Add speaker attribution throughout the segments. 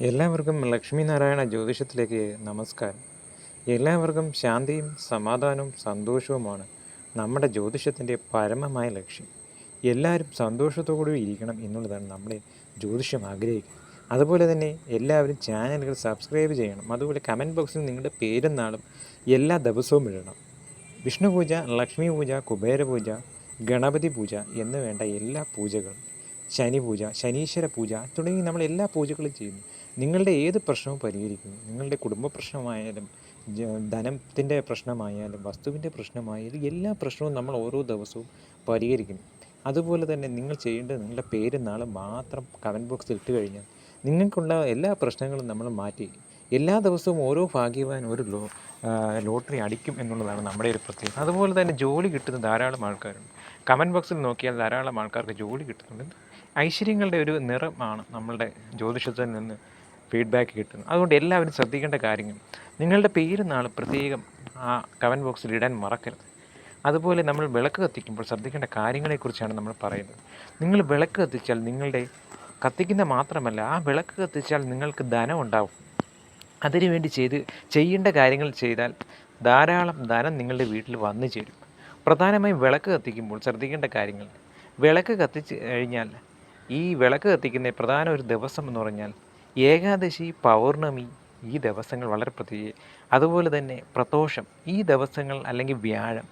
Speaker 1: എല്ലാവർക്കും ലക്ഷ്മി നാരായണ ജ്യോതിഷത്തിലേക്ക് നമസ്കാരം. എല്ലാവർക്കും ശാന്തിയും സമാധാനവും സന്തോഷവുമാണ് നമ്മുടെ ജ്യോതിഷത്തിന്റെ പരമമായ ലക്ഷ്യം. എല്ലാവരും സന്തോഷത്തോടെ ഇരിക്കണം എന്നുള്ളതാണ് നമ്മുടെ ജ്യോതിഷം ആഗ്രഹിക്കുന്നത്. അതുപോലെ തന്നെ എല്ലാവരും ചാനലുകൾ സബ്സ്ക്രൈബ് ചെയ്യണം. അതുപോലെ കമന്റ് ബോക്സിൽ നിങ്ങളുടെ പേരും നാളും എല്ലാ ദിവസവും ഇടണം. വിഷ്ണു പൂജ ലക്ഷ്മി പൂജ കുബേര പൂജ ഗണപതി പൂജ എന്ന് വേണ്ട എല്ലാ പൂജകളും ശനി പൂജ ശനീശ്വര പൂജ തുടങ്ങി നമ്മൾ എല്ലാ പൂജകളും ചെയ്യുന്നു. നിങ്ങളുടെ ഏത് പ്രശ്നവും പരിഹരിക്കുന്നു. നിങ്ങളുടെ കുടുംബ പ്രശ്നമായാലും ധനത്തിന്റെ പ്രശ്നമായാലും വസ്തുവിന്റെ പ്രശ്നമായാലും എല്ലാ പ്രശ്നവും നമ്മൾ ഓരോ ദിവസവും പരിഹരിക്കുന്നു. അതുപോലെ തന്നെ നിങ്ങൾ ചെയ്യേണ്ടത് നിങ്ങളുടെ പേര് നാളെ മാത്രം കമന്റ് ബോക്സിൽ ഇട്ട് കഴിഞ്ഞാൽ നിങ്ങൾക്കുള്ള എല്ലാ പ്രശ്നങ്ങളും നമ്മൾ മാറ്റി എല്ലാ ദിവസവും ഓരോ ഭാഗ്യവാൻ ഒരു ലോ ലോട്ടറി അടിക്കും എന്നുള്ളതാണ് നമ്മുടെ ഒരു പ്രത്യേകത. അതുപോലെ തന്നെ ജോലി കിട്ടുന്ന ധാരാളം ആൾക്കാരുണ്ട്. കമന്റ് ബോക്സിൽ നോക്കിയാൽ ധാരാളം ആൾക്കാർക്ക് ജോലി കിട്ടുന്നുണ്ട്. ഐശ്വര്യങ്ങളുടെ ഒരു നിറമാണ് നമ്മളുടെ ജ്യോതിഷത്തിൽ നിന്ന് ഫീഡ്ബാക്ക് കിട്ടുന്നത്. അതുകൊണ്ട് എല്ലാവരും ശ്രദ്ധിക്കേണ്ട കാര്യങ്ങൾ. നിങ്ങളുടെ പേര് നാളെ പ്രത്യേകം ആ കമന്റ് ബോക്സിൽ ഇടാൻ മറക്കരുത്. അതുപോലെ നമ്മൾ വിളക്ക് കത്തിക്കുമ്പോൾ ശ്രദ്ധിക്കേണ്ട കാര്യങ്ങളെക്കുറിച്ചാണ് നമ്മൾ പറയുന്നത്. നിങ്ങൾ വിളക്ക് കത്തിച്ചാൽ നിങ്ങളുടെ കത്തിക്കുന്ന മാത്രമല്ല ആ വിളക്ക് കത്തിച്ചാൽ നിങ്ങൾക്ക് ധനം ഉണ്ടാവും. അതിനുവേണ്ടി ചെയ്ത് ചെയ്യേണ്ട കാര്യങ്ങൾ ചെയ്താൽ ധാരാളം ധനം നിങ്ങളുടെ വീട്ടിൽ വന്നു ചേരും. പ്രധാനമായും വിളക്ക് കത്തിക്കുമ്പോൾ ശ്രദ്ധിക്കേണ്ട കാര്യങ്ങൾ. വിളക്ക് കത്തിച്ച് കഴിഞ്ഞാൽ ഈ വിളക്ക് കത്തിക്കുന്ന പ്രധാന ഒരു ദിവസം എന്ന് പറഞ്ഞാൽ ഏകാദശി പൗർണമി ഈ ദിവസങ്ങൾ വളരെ പ്രത്യേക. അതുപോലെ തന്നെ പ്രദോഷം ഈ ദിവസങ്ങൾ അല്ലെങ്കിൽ വ്യാഴം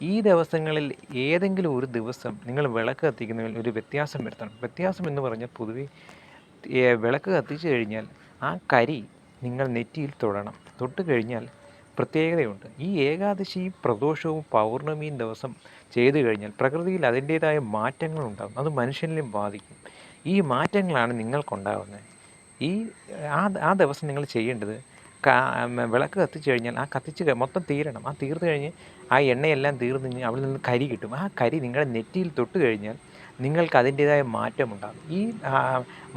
Speaker 1: ഈ ദിവസങ്ങളിൽ ഏതെങ്കിലും ഒരു ദിവസം നിങ്ങൾ വിളക്ക് കത്തിക്കുന്നതിൽ ഒരു വ്യത്യാസം വരുത്തണം. വ്യത്യാസം എന്ന് പറഞ്ഞാൽ പൊതുവേ വിളക്ക് കത്തിച്ചു കഴിഞ്ഞാൽ ആ കരി നിങ്ങൾ നെറ്റിയിൽ തൊടണം. തൊട്ട് കഴിഞ്ഞാൽ പ്രത്യേകതയുണ്ട്. ഈ ഏകാദശിയും പ്രദോഷവും പൗർണമിയും ദിവസം ചെയ്തു കഴിഞ്ഞാൽ പ്രകൃതിയിൽ അതിന്റേതായ മാറ്റങ്ങളുണ്ടാകും അത് മനുഷ്യനിലും ബാധിക്കും. ഈ മാറ്റങ്ങളാണ് നിങ്ങൾക്കുണ്ടാകുന്നത്. ഈ ആ ആ ദിവസം നിങ്ങൾ ചെയ്യേണ്ടത് വിളക്ക് കത്തിച്ചു കഴിഞ്ഞാൽ ആ കത്തിച്ച് മൊത്തം തീരണം. ആ തീർന്നു കഴിഞ്ഞ് ആ എണ്ണയെല്ലാം തീർന്നു കഴിഞ്ഞ് അവിടെ നിന്ന് കരി കിട്ടും. ആ കരി നിങ്ങളുടെ നെറ്റിയിൽ തൊട്ട് കഴിഞ്ഞാൽ നിങ്ങൾക്ക് അതിന്റേതായ മാറ്റമുണ്ടാകും. ഈ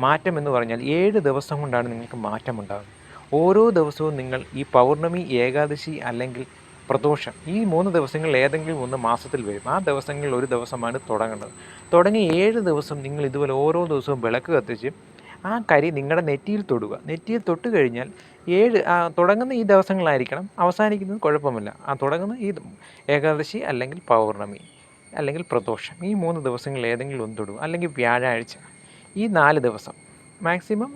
Speaker 1: മാറ്റം എന്ന് പറഞ്ഞാൽ ഏഴ് ദിവസം കൊണ്ടാണ് നിങ്ങൾക്ക് മാറ്റമുണ്ടാകുന്നത്. ഓരോ ദിവസവും നിങ്ങൾ ഈ പൗർണമി ഏകാദശി അല്ലെങ്കിൽ പ്രദോഷം ഈ മൂന്ന് ദിവസങ്ങൾ ഏതെങ്കിലും ഒന്ന് മാസത്തിൽ വരും. ആ ദിവസങ്ങളിൽ ഒരു ദിവസമാണ് തുടങ്ങേണ്ടത് തുടങ്ങി ഏഴ് ദിവസം നിങ്ങൾ ഇതുപോലെ ഓരോ ദിവസവും വിളക്ക് കത്തിച്ച് ആ കരി നിങ്ങളുടെ നെറ്റിയിൽ തൊടുക. നെറ്റിയിൽ തൊട്ട് കഴിഞ്ഞാൽ ഏഴ് തുടങ്ങുന്ന ഈ ദിവസങ്ങളായിരിക്കണം. അവസാനിക്കുന്നത് കുഴപ്പമില്ല ആ തുടങ്ങുന്ന ഈ ഏകാദശി അല്ലെങ്കിൽ പൗർണമി അല്ലെങ്കിൽ പ്രദോഷം ഈ മൂന്ന് ദിവസങ്ങളിൽ ഏതെങ്കിലും ഒന്ന് തൊടുക. അല്ലെങ്കിൽ വ്യാഴാഴ്ച ഈ നാല് ദിവസം. മാക്സിമം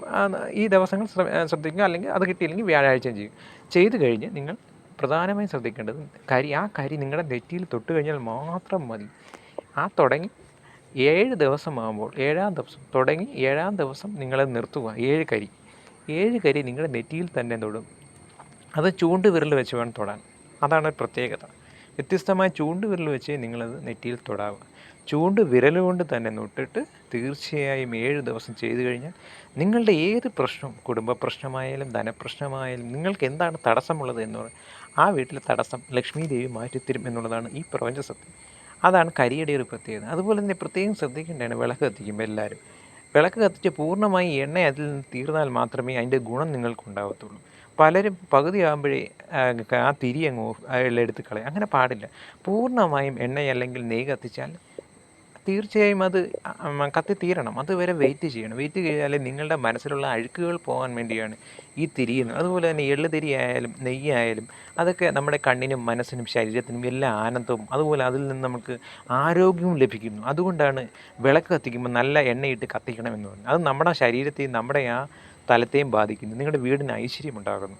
Speaker 1: ഈ ദിവസങ്ങൾ ശ്രദ്ധിക്കുക. അല്ലെങ്കിൽ അത് കിട്ടിയില്ലെങ്കിൽ വ്യാഴാഴ്ചയും ചെയ്യും. ചെയ്തു കഴിഞ്ഞ് നിങ്ങൾ പ്രധാനമായും ശ്രദ്ധിക്കേണ്ടത് കരി ആ കരി നിങ്ങളുടെ നെറ്റിയിൽ തൊട്ട് കഴിഞ്ഞാൽ മാത്രം മതി. ആ തുടങ്ങി ഏഴ് ദിവസമാകുമ്പോൾ ഏഴാം ദിവസം തുടങ്ങി ഏഴാം ദിവസം നിങ്ങളെ നിർത്തുക. ഏഴ് കരി. ഏഴ് കരി നിങ്ങളുടെ നെറ്റിയിൽ തന്നെ തൊടും. അത് ചൂണ്ട് വിരൽ വെച്ച് വേണം തൊടാൻ. അതാണ് പ്രത്യേകത. വ്യത്യസ്തമായ ചൂണ്ട് വിരൽ വെച്ച് നിങ്ങളത് നെറ്റിയിൽ തൊടാവുക ചൂണ്ട് വിരൽ കൊണ്ട് തന്നെ നൊട്ടിട്ട് തീർച്ചയായും ഏഴ് ദിവസം ചെയ്തു കഴിഞ്ഞാൽ നിങ്ങളുടെ ഏത് പ്രശ്നവും കുടുംബ പ്രശ്നമായാലും ധനപ്രശ്നമായാലും നിങ്ങൾക്ക് എന്താണ് തടസ്സമുള്ളത് എന്ന് പറഞ്ഞാൽ ആ വീട്ടിലെ തടസ്സം ലക്ഷ്മി ദേവി മാറ്റിത്തരും എന്നുള്ളതാണ് ഈ പ്രപഞ്ച സത്യം. അതാണ് കരിയുടെ ഒരു പ്രത്യേകത. അതുപോലെ തന്നെ പ്രത്യേകം ശ്രദ്ധിക്കേണ്ടതാണ് വിളക്ക് കത്തിക്കുമ്പോൾ എല്ലാവരും. വിളക്ക് കത്തിച്ച് പൂർണമായി എണ്ണ അതിൽ നിന്ന് തീർന്നാൽ മാത്രമേ അതിന്റെ ഗുണം നിങ്ങൾക്കുണ്ടാകത്തുള്ളൂ പലരും പകുതിയാകുമ്പോഴേ ആ, തിരി അങ്ങ് ഓഫ് എടുത്ത് കളയും. അങ്ങനെ പാടില്ല. പൂർണമായും എണ്ണ അല്ലെങ്കിൽ നെയ്യ് കത്തിച്ചാൽ തീർച്ചയായും അത് കത്തി തീരണം. അതുവരെ വെയിറ്റ് ചെയ്യണം. വെയിറ്റ് ചെയ്താലേ നിങ്ങളുടെ മനസ്സിലുള്ള അഴുക്കുകൾ പോകാൻ വേണ്ടിയാണ് ഈ തിരിയുന്നത് അതുപോലെ തന്നെ എള്ള് തിരി ആയാലും നെയ്യ് ആയാലും അതൊക്കെ നമ്മുടെ കണ്ണിനും മനസ്സിനും ശരീരത്തിനും എല്ലാ ആനന്ദവും അതുപോലെ അതിൽ നിന്ന് നമുക്ക് ആരോഗ്യവും ലഭിക്കുന്നു. അതുകൊണ്ടാണ് വിളക്ക് കത്തിക്കുമ്പോൾ നല്ല എണ്ണയിട്ട് കത്തിക്കണമെന്ന് പറയുന്നത് അത് നമ്മുടെ ശരീരത്തെയും നമ്മുടെ ആ തലത്തെയും ബാധിക്കുന്നു. നിങ്ങളുടെ വീടിന് ഐശ്വര്യം ഉണ്ടാകുന്നു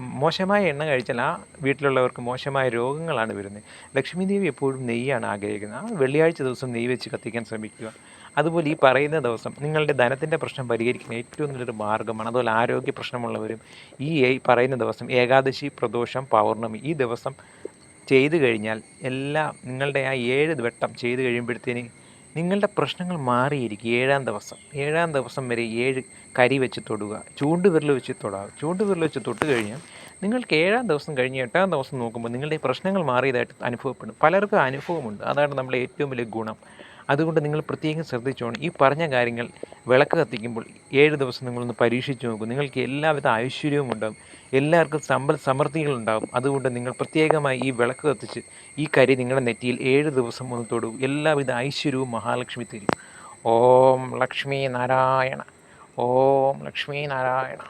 Speaker 1: മോശമായ എണ്ണ കഴിച്ചാൽ ആ വീട്ടിലുള്ളവർക്ക് മോശമായ രോഗങ്ങളാണ് വരുന്നത്. ലക്ഷ്മി ദേവി എപ്പോഴും നെയ്യാണ് ആഗ്രഹിക്കുന്നത്. ആ വെള്ളിയാഴ്ച ദിവസം നെയ്യ് വെച്ച് കത്തിക്കാൻ ശ്രമിക്കുക. അതുപോലെ ഈ പറയുന്ന ദിവസം നിങ്ങളുടെ ധനത്തിന്റെ പ്രശ്നം പരിഹരിക്കുന്ന ഏറ്റവും നല്ലൊരു മാർഗമാണ് അതുപോലെ ആരോഗ്യ പ്രശ്നമുള്ളവരും ഈ പറയുന്ന ദിവസം ഏകാദശി പ്രദോഷം പൗർണമി ഈ ദിവസം ചെയ്തു കഴിഞ്ഞാൽ എല്ലാം നിങ്ങളുടെ ആ ഏഴ് വട്ടം ചെയ്തു കഴിയുമ്പോഴത്തേന് നിങ്ങളുടെ പ്രശ്നങ്ങൾ മാറിയിരിക്കും ഏഴാം ദിവസം. ഏഴാം ദിവസം വരെ ഏഴ് കരി വെച്ച് തൊടുക. ചൂണ്ടുവിരൽ വെച്ച് തൊടുക ചൂണ്ടുവിരൽ വെച്ച് തൊട്ട് കഴിഞ്ഞാൽ നിങ്ങൾക്ക് ഏഴാം ദിവസം കഴിഞ്ഞ് എട്ടാം ദിവസം നോക്കുമ്പോൾ നിങ്ങളുടെ പ്രശ്നങ്ങൾ മാറിയതായിട്ട് അനുഭവപ്പെടും. പലർക്കും അനുഭവമുണ്ട്. അതാണ് നമ്മുടെ ഏറ്റവും വലിയ ഗുണം. അതുകൊണ്ട് നിങ്ങൾ പ്രത്യേകം ശ്രദ്ധിച്ചോണം. ഈ പറഞ്ഞ കാര്യങ്ങൾ വിളക്ക് കത്തിക്കുമ്പോൾ ഏഴ് ദിവസം നിങ്ങളൊന്ന് പരീക്ഷിച്ച് നോക്കും. നിങ്ങൾക്ക് എല്ലാവിധ ഐശ്വര്യവും ഉണ്ടാകും എല്ലാവർക്കും സമ്പൽ സമൃദ്ധികളുണ്ടാകും അതുകൊണ്ട് നിങ്ങൾ പ്രത്യേകമായി ഈ വിളക്ക് കത്തിച്ച് ഈ കരി നിങ്ങളുടെ നെറ്റിയിൽ ഏഴ് ദിവസം ഒന്ന് തൊടൂ എല്ലാവിധ ഐശ്വര്യവും മഹാലക്ഷ്മി തരും. ഓം ലക്ഷ്മി നാരായണ. ഓം ലക്ഷ്മി നാരായണ.